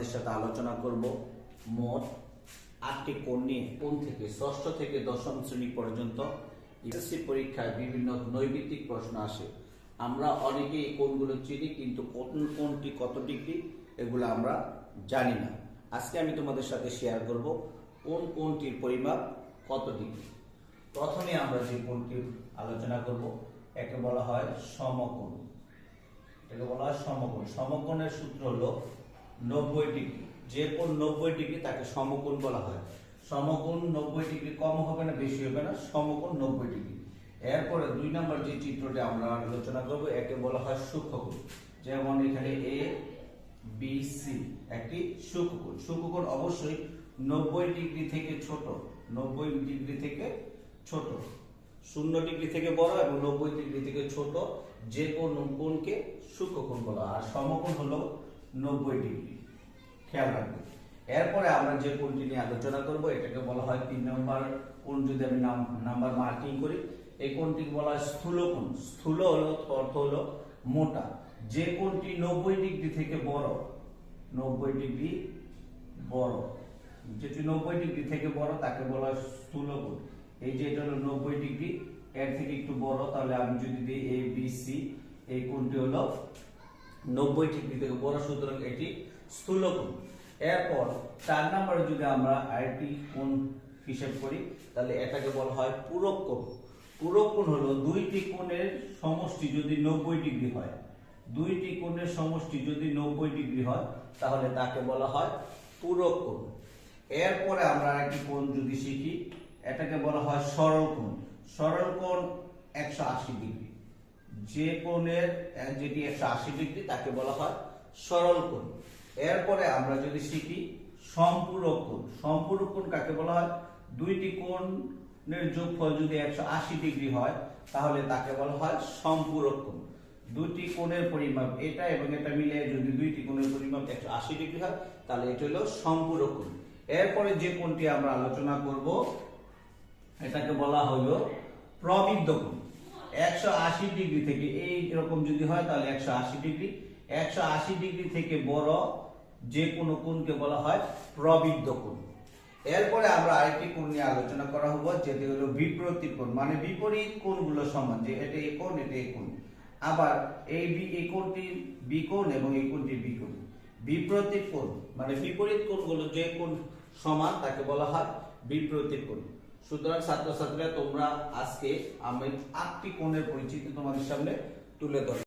তোমাদের সাথে আলোচনা করব। মোট আটটি কোণ নিয়ে কোন থেকে ষষ্ঠ থেকে দশম শ্রেণি পর্যন্ত এসএসসি পরীক্ষায় বিভিন্ন নৈমিত্তিক প্রশ্ন আসে। আমরা অনেকে এই কোণগুলো চিনি, কিন্তু কোন কোনটি কত ডিগ্রি, এগুলো আমরা জানি না। আজকে আমি তোমাদের সাথে শেয়ার করব কোন কোনটির পরিমাপ কত ডিগ্রি। প্রথমে আমরা যে কোণটির আলোচনা করব, একে বলা হয় সমকোণ। এটাকে বলা হয় সমকোণ। সমকোণের সূত্র হলো নব্বই ডিগ্রি। যে কোণ নব্বই ডিগ্রি তাকে সমকোণ বলা হয়। সমকোণ নব্বই ডিগ্রি কম হবে না, বেশি হবে না, সমকোণ নব্বই ডিগ্রি। এরপরে দুই নম্বর যে চিত্রটি আমরা আলোচনা করব, একে বলা হয় সূক্ষ্মকোণ। যেমন এখানে এ বি সি একটি সূক্ষ্মকোণ। সূক্ষ্মকোণ অবশ্যই নব্বই ডিগ্রি থেকে ছোট, নব্বই ডিগ্রি থেকে ছোট। শূন্য ডিগ্রি থেকে বড় এবং নব্বই ডিগ্রি থেকে ছোট, যে কোন কোণকে সূক্ষ্মকোণ বলা। আর সমকোণ হলো নব্বই ডিগ্রি। খেয়াল রাখবে এরপরে আমরা যে কোণটি নিয়ে আলোচনা করব, এটাকে বলা হয় তিন নম্বর কোণ যদি আমি নাম, নাম্বার মার্কিং করি, এই কোণটিকে বলা হয় স্থূল কোণ। স্থূল হলো, অর্থ হলো মোটা। যে কোণটি নব্বই ডিগ্রি থেকে বড়, নব্বই ডিগ্রি বড়। যেটি নব্বই ডিগ্রি থেকে বড়, তাকে বলা হয় স্থূল কোণ। এই যে এটা হলো নব্বই ডিগ্রি, এর থেকে একটু বড়, তাহলে আমি যদি দিই এ বি সি এই কোণটি হলো নব্বই ডিগ্রি থেকে বড় সুতরাং এটি স্থূল কোণ এরপর চার নম্বরে যদি আমরা আরেকটি কোণ হিসেব করি, তাহলে এটাকে বলা হয় পূরক কোণ। পূরক কোণ হলো দুইটি কোণের সমষ্টি যদি নব্বই ডিগ্রি হয়। দুইটি কোণের সমষ্টি যদি নব্বই ডিগ্রি হয়, তাহলে তাকে বলা হয় পূরক কোণ। এরপরে আমরা আরেকটি কোণ যদি শিখি, এটাকে বলা হয় সরল কোণ। সরল কোণ একশো আশি ডিগ্রি। যে কোণের যেটি একশো আশি ডিগ্রি তাকে বলা হয় সরল কোণ। এরপরে আমরা যদি শিখি সম্পূরক কোণ। সম্পূরক কোণ কাকে বলা হয়? দুইটি কোণের যোগফল যদি একশো আশি ডিগ্রি হয়, তাহলে তাকে বলা হয় সম্পূরক কোণ। দুইটি কোণের পরিমাপ এটা এবং এটা মিলে যদি দুইটি কোণের পরিমাপ একশো আশি ডিগ্রি হয়, তাহলে এটা হলো সম্পূরক কোণ। এরপরে যে কোণটি আমরা আলোচনা করব, এটাকে বলা হলো প্রবৃদ্ধ কোণ। একশো আশি ডিগ্রি থেকে এই রকম যদি হয় তাহলে একশো আশি ডিগ্রি। একশো আশি ডিগ্রি থেকে বড় যে কোনো কোণকে বলা হয় প্রবৃদ্ধ কোণ। এরপরে আমরা আরেকটি কোণ নিয়ে আলোচনা করা হব, যেটি হলো বিপরীত কোণ মানে বিপরীত কোণগুলো সমান, যে এটা এই কোণ, এটা এই কোণ। আবার এই বি- এই কোণটির বিকোণ এবং এই কোণটির বিকোণ বিপরীত কোণ মানে বিপরীত কোণগুলো যে কোণ সমান তাকে বলা হয় বিপরীত কোণ। সুতরাং ছাত্রছাত্রীরা তোমরা আজকে আমি আটটি কোণের পরিচিতি তোমাদের সামনে তুলে ধর।